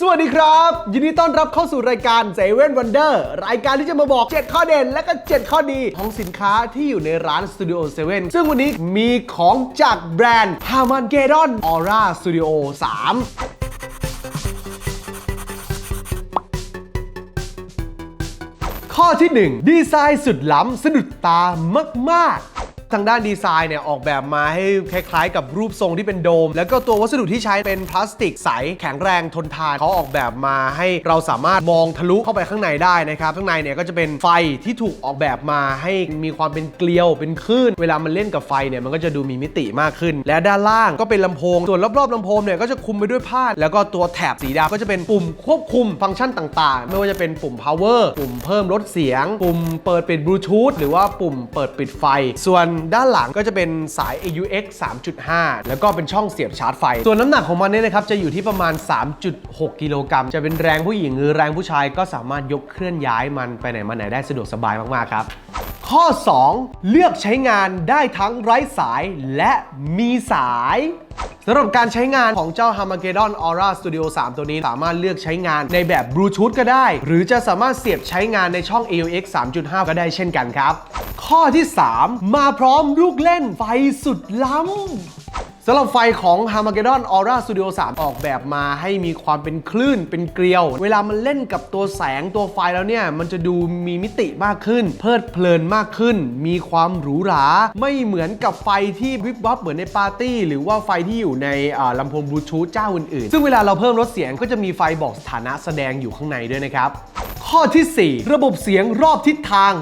สวัสดีครับ ยินดีต้อนรับเข้าสู่รายการเซเว่นวันเดอร์รายการที่จะมาบอก 7 ข้อเด่นและก็ 7 ข้อดีของสินค้าที่อยู่ในร้าน Studio 7 ซึ่งวันนี้มีของจากแบรนด์ h a r m a n g e d o n Aura Studio 3ข้อที่ 1 ดีไซน์สุดล้ำสะดุดตามาก ๆ ทางด้านดีไซน์เนี่ยออกแบบมาให้คล้ายๆ กับรูปทรงที่เป็นโดม แล้วก็ตัววัสดุที่ใช้เป็นพลาสติกใสแข็งแรงทนทานเขาออกแบบมาให้เราสามารถมองทะลุเข้าไปข้างในได้นะครับข้างในเนี่ยก็จะเป็นไฟที่ถูกออกแบบมาให้มีความเป็นเกลียวเป็นคลื่น เวลามันเล่นกับไฟเนี่ยมันก็จะดูมีมิติมากขึ้น และด้านล่างก็เป็นลำโพง ส่วนรอบๆลำโพงเนี่ยก็จะคุมไปด้วยผ้าแล้วก็ตัวแถบสีดำก็จะเป็นปุ่มควบคุมฟังก์ชันต่างๆ ไม่ว่าจะเป็นปุ่ม power ปุ่มเพิ่มลดเสียง ปุ่มเปิดปิดบลูทูธหรือว่าปุ่มเปิดปิดไฟ ส่วนด้านหลังก็จะเป็นสาย AUX 3.5 แล้วก็เป็นช่องเสียบชาร์จไฟ ส่วนน้ำหนักของมันเนี่ยนะครับจะอยู่ที่ประมาณ 3.6 กิโลกรัม จะเป็นแรงผู้หญิงหรือแรงผู้ชายก็สามารถยกเคลื่อนย้ายมันไปไหนมาไหนได้สะดวกสบายมากๆครับ ข้อ 2 เลือกใช้งานได้ทั้งไร้สายและมีสายสำหรับการใช้งานของเจ้า h a r m a g e d o n Aura Studio 3 ตัวนี้ สามารถเลือกใช้งานในแบบบลูทูธก็ได้ หรือจะสามารถเสียบใช้งานในช่อง AUX 3.5 ก็ได้เช่นกันครับ ข้อที่ 3 มาพร้อมลูกเล่นไฟสุดล้ำ สำหรับไฟของ h a r m a g e d o n Aura Studio 3 ออกแบบมาให้มีความเป็นคลื่นเป็นเกลียว เวลามันเล่นกับตัวแสงตัวไฟแล้วเนี่ย มันจะดูมีมิติมากขึ้น เพลิดเพลินมากขึ้น มีความหรูหรา ไม่เหมือนกับไฟที่วิบวับเหมือนในปาร์ตี้ หรือว่าไฟที่อยู่ในอ่าลำโพงบลูทูธเจ้าอื่นๆ ซึ่งเวลาเราเพิ่มลดเสียงก็จะมีไฟบอกสถานะแสดงอยู่ข้างในด้วยนะครับข้อทีสี่4 ระบบเสียงรอบทิศทาง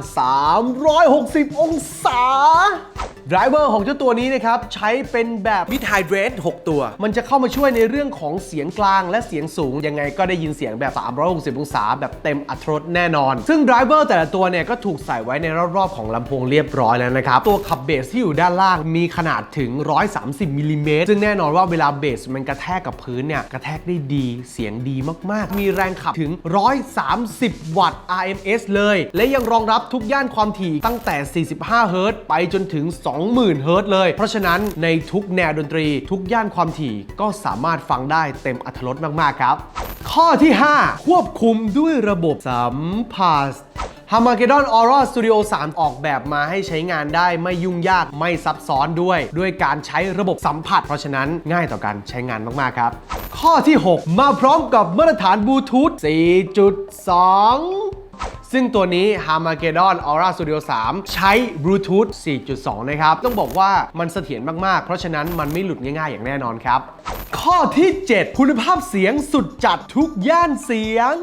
360 องศาไดรเวอร์ของเจ้าตัวนี้นะครับ ใช้เป็นแบบ Mid High Range 6ตัว มันจะเข้ามาช่วยในเรื่องของเสียงกลางและเสียงสูง ยังไงก็ได้ยินเสียงแบบ 360 องศา แบบเต็มอัตรรสแน่นอน ซึ่งไดรเวอร์แต่ละตัวเนี่ยก็ถูกใส่ไว้ในรอบๆของลำโพงเรียบร้อยแล้วนะครับ ตัวขับเบสที่อยู่ด้านล่างมีขนาดถึง 130มิลลิเมตรซึ่งแน่นอนว่าเวลาเบสมันกระแทกกับพื้นเนี่ยกระแทกได้ดีเสียงดีมากๆ มีแรงขับถึง 130 วัตต์ RMS เลย และยังรองรับทุกย่านความถี่ตั้งแต่ 45 เฮิรตซ์ไปจนถึง20,000เฮิรตเลย เพราะฉะนั้นในทุกแนวดนตรี ทุกย่านความถี่ก็สามารถฟังได้เต็มอัตรสมาก ๆ ครับ ข้อที่ 5 ควบคุมด้วยระบบสัมผัส h a r m a g e d o n Aura Studio 3 ออกแบบมาให้ใช้งานได้ไม่ยุ่งยากไม่ซับซ้อนด้วย ด้วยการใช้ระบบสัมผัส เพราะฉะนั้นง่ายต่อการใช้งานมาก ๆ ครับ ข้อที่ 6 มาพร้อมกับมาตรฐานบลูทูธ4.2 ซึ่งตัวนี้ h a r m a g e d o n Aura Studio 3 ใช้บลูทูธ4.2 นะครับ ต้องบอกว่ามันเสถียรมาก ๆ เพราะฉะนั้นมันไม่หลุดง่าย ๆ อย่างแน่นอนครับ ข้อที่ 7 คุณภาพเสียงสุดจัดทุกย่านเสียง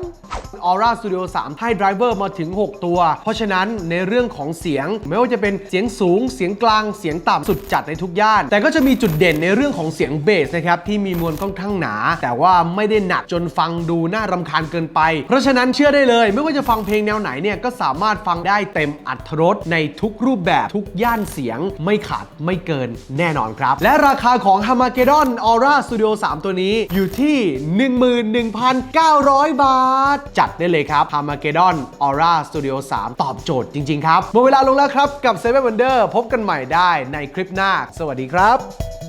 Aura Studio 3 ให้ไดรเวอร์มาถึง 6 ตัว เพราะฉะนั้นในเรื่องของเสียง ไม่ว่าจะเป็นเสียงสูง เสียงกลาง เสียงต่ำสุดจัดในทุกย่าน แต่ก็จะมีจุดเด่นในเรื่องของเสียงเบสนะครับที่มีมวลค่อนข้างหนา แต่ว่าไม่ได้หนักจนฟังดูน่ารำคาญเกินไป เพราะฉะนั้นเชื่อได้เลย ไม่ว่าจะฟังเพลงแนวไหนเนี่ยก็สามารถฟังได้เต็มอัตรรสในทุกรูปแบบทุกย่านเสียงไม่ขาดไม่เกินแน่นอนครับ และราคาของ h a m a g e d o n Aura Studio 3 ตัวนี้อยู่ที่ 11,900 บาทจัดได้เลยครับ h a r m a g e d o n Aura Studio 3 ตอบโจทย์จริง ๆ ครับหมดเวลาลงแล้วครับกับ7 Wonder พบกันใหม่ได้ในคลิปหน้า สวัสดีครับ